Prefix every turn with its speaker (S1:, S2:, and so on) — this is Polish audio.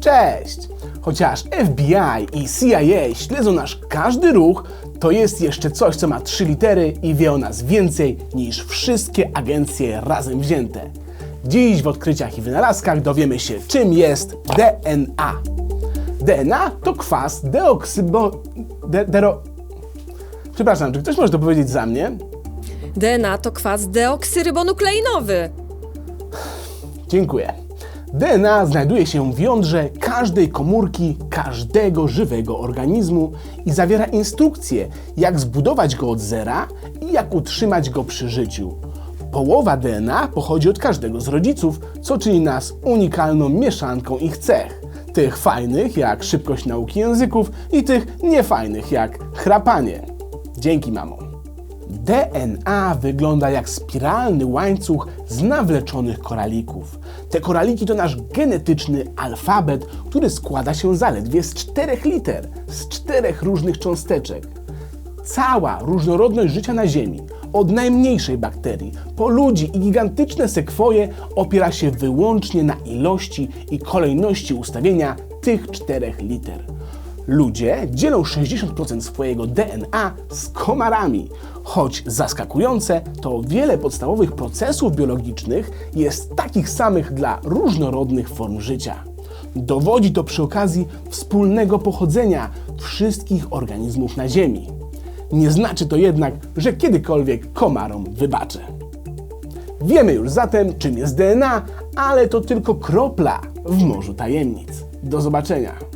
S1: Cześć! Chociaż FBI i CIA śledzą nasz każdy ruch, to jest jeszcze coś, co ma trzy litery i wie o nas więcej niż wszystkie agencje razem wzięte. Dziś w odkryciach i wynalazkach dowiemy się, czym jest DNA. DNA to kwas deoksybo... De, dero... Przepraszam, czy ktoś może to powiedzieć za mnie?
S2: DNA to kwas deoksyrybonukleinowy.
S1: Dziękuję. DNA znajduje się w jądrze każdej komórki, każdego żywego organizmu i zawiera instrukcje, jak zbudować go od zera i jak utrzymać go przy życiu. Połowa DNA pochodzi od każdego z rodziców, co czyni nas unikalną mieszanką ich cech. Tych fajnych, jak szybkość nauki języków, i tych niefajnych, jak chrapanie. Dzięki, mamo. DNA wygląda jak spiralny łańcuch z nawleczonych koralików. Te koraliki to nasz genetyczny alfabet, który składa się zaledwie z czterech liter, z czterech różnych cząsteczek. Cała różnorodność życia na Ziemi, od najmniejszej bakterii po ludzi i gigantyczne sekwoje, opiera się wyłącznie na ilości i kolejności ustawienia tych czterech liter. Ludzie dzielą 60% swojego DNA z komarami. Choć zaskakujące, to wiele podstawowych procesów biologicznych jest takich samych dla różnorodnych form życia. Dowodzi to przy okazji wspólnego pochodzenia wszystkich organizmów na Ziemi. Nie znaczy to jednak, że kiedykolwiek komarom wybaczę. Wiemy już zatem, czym jest DNA, ale to tylko kropla w morzu tajemnic. Do zobaczenia.